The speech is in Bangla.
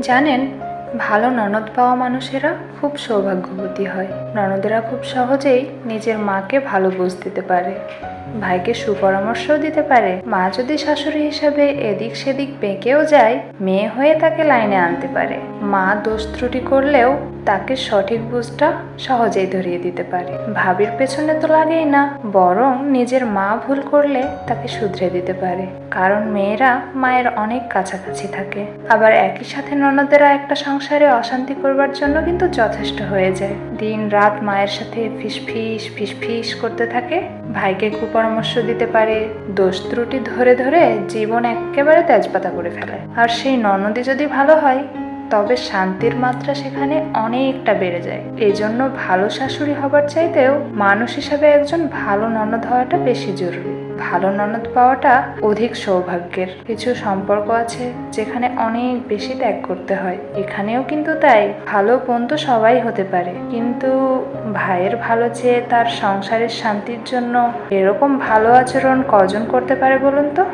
জানেন ভালো ননদ পাওয়া মানুষেরা খুব সৌভাগ্যবতী হয়। ননদেরা খুব সহজেই নিজের মাকে ভালো বুঝ দিতে পারে, ভাইকে সুপরামর্শও দিতে পারে। মা যদি শাশুড়ি হিসাবে এদিক সেদিক বেঁকেও যায়, মেয়ে হয়ে তাকে লাইনে আনতে পারে। মা দোষ ত্রুটি করলেও তাকে সঠিক বুঝটা সহজেই ধরিয়ে দিতে পারে। ভাবির পেছনে তো লাগেই না, বরং নিজের মা ভুল করলে তাকে শুধরে দিতে পারে। কারণ মেয়েরা মায়ের অনেক কাছাকাছি থাকে। আবার একই সাথে ননদেরা একটা সংসারে অশান্তি করবার জন্য কিন্তু যথেষ্ট হয়ে যায়। দিন রাত মায়ের সাথে ফিসফিস ফিসফিস করতে থাকে। ভাইকে কুপরামর্শ দিতে পারে। দোষ ত্রুটি ধরে ধরে জীবন একেবারে তেজপাতা করে ফেলে। আর সেই ননদি যদি ভালো হয় তবে শান্তির মাত্রা সেখানে অনেকটা বেড়ে যায়। এই জন্য ভালো শাশুড়ি হবার চাইতেও মানুষ হিসাবে একজন ভালো ননদ হওয়াটা বেশি জরুরি। ভালো ননদ পাওয়াটা অধিক সৌভাগ্যের। কিছু সম্পর্ক আছে যেখানে অনেক বেশি ত্যাগ করতে হয়। এখানেও কিন্তু তাই, ভালো বোন তো সবাই হতে পারে। কিন্তু ভাইয়ের ভালো চেয়ে তার সংসারের শান্তির জন্য এরকম ভালো আচরণ কজন করতে পারে বলুন তো?